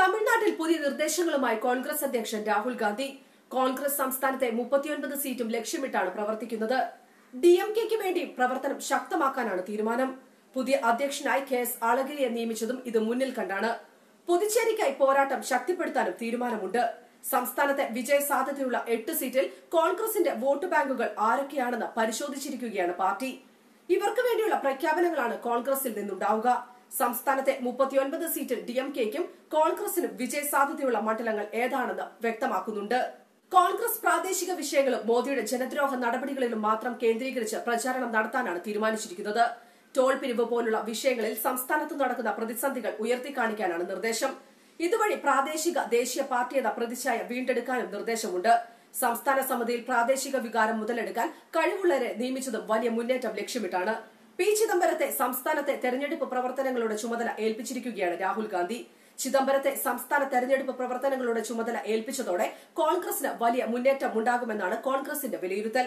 തമിഴ്നാട്ടിൽ പുതിയ നിർദ്ദേശങ്ങളുമായി കോൺഗ്രസ് അധ്യക്ഷൻ രാഹുൽ ഗാന്ധി. കോൺഗ്രസ് സംസ്ഥാനത്തെ മുപ്പത്തിയൊൻപത് സീറ്റും ലക്ഷ്യമിട്ടാണ് പ്രവർത്തിക്കുന്നത്. ഡി എം കെക്ക് വേണ്ടി പ്രവർത്തനം ശക്തമാക്കാനാണ് തീരുമാനം. പുതിയ അധ്യക്ഷനായി കെ എസ് അളഗിരിയെ നിയമിച്ചതും ഇത് മുന്നിൽ കണ്ടാണ്. പുതുച്ചേരിക്കായി പോരാട്ടം ശക്തിപ്പെടുത്താനും തീരുമാനമുണ്ട്. സംസ്ഥാനത്തെ വിജയ സാധ്യതയുള്ള എട്ട് സീറ്റിൽ കോൺഗ്രസിന്റെ വോട്ട് ബാങ്കുകൾ ആരൊക്കെയാണെന്ന് പരിശോധിച്ചിരിക്കുകയാണ് പാർട്ടി. ഇവർക്ക് വേണ്ടിയുള്ള പ്രഖ്യാപനങ്ങളാണ് കോൺഗ്രസിൽ നിന്നുണ്ടാവുക. സംസ്ഥാനത്തെ മുപ്പത്തിയൊൻപത് സീറ്റിൽ ഡി എം കെക്കും കോൺഗ്രസിനും വിജയ സാധ്യതയുള്ള മണ്ഡലങ്ങൾ ഏതാണെന്ന് വ്യക്തമാക്കുന്നുണ്ട്. കോൺഗ്രസ് പ്രാദേശിക വിഷയങ്ങളും മോദിയുടെ ജനദ്രോഹ നടപടികളിലും മാത്രം കേന്ദ്രീകരിച്ച് പ്രചാരണം നടത്താനാണ് തീരുമാനിച്ചിരിക്കുന്നത്. ടോൾ പിരിവ് പോലുള്ള വിഷയങ്ങളിൽ സംസ്ഥാനത്ത് നടക്കുന്ന പ്രതിസന്ധികൾ ഉയർത്തിക്കാണിക്കാനാണ് നിർദ്ദേശം. ഇതുവഴി പ്രാദേശിക ദേശീയ പാർട്ടിയുടെ പ്രതിച്ഛായ വീണ്ടെടുക്കാനും നിർദ്ദേശമുണ്ട്. സംസ്ഥാന സമിതിയിൽ പ്രാദേശിക വികാരം മുതലെടുക്കാൻ കഴിവുള്ളവരെ നിയമിച്ചതും വലിയ മുന്നേറ്റം ലക്ഷ്യമിട്ടാണ്. പി ചിദംബരത്തെ സംസ്ഥാനത്തെ തെരഞ്ഞെടുപ്പ് പ്രവർത്തനങ്ങളുടെ ചുമതല ഏൽപ്പിച്ചിരിക്കുകയാണ് രാഹുൽ ഗാന്ധി. ചിദംബരത്തെ സംസ്ഥാന തെരഞ്ഞെടുപ്പ് പ്രവർത്തനങ്ങളുടെ ചുമതല ഏൽപ്പിച്ചതോടെ കോൺഗ്രസിന് വലിയ മുന്നേറ്റം ഉണ്ടാകുമെന്നാണ് കോൺഗ്രസിന്റെ വിലയിരുത്തൽ.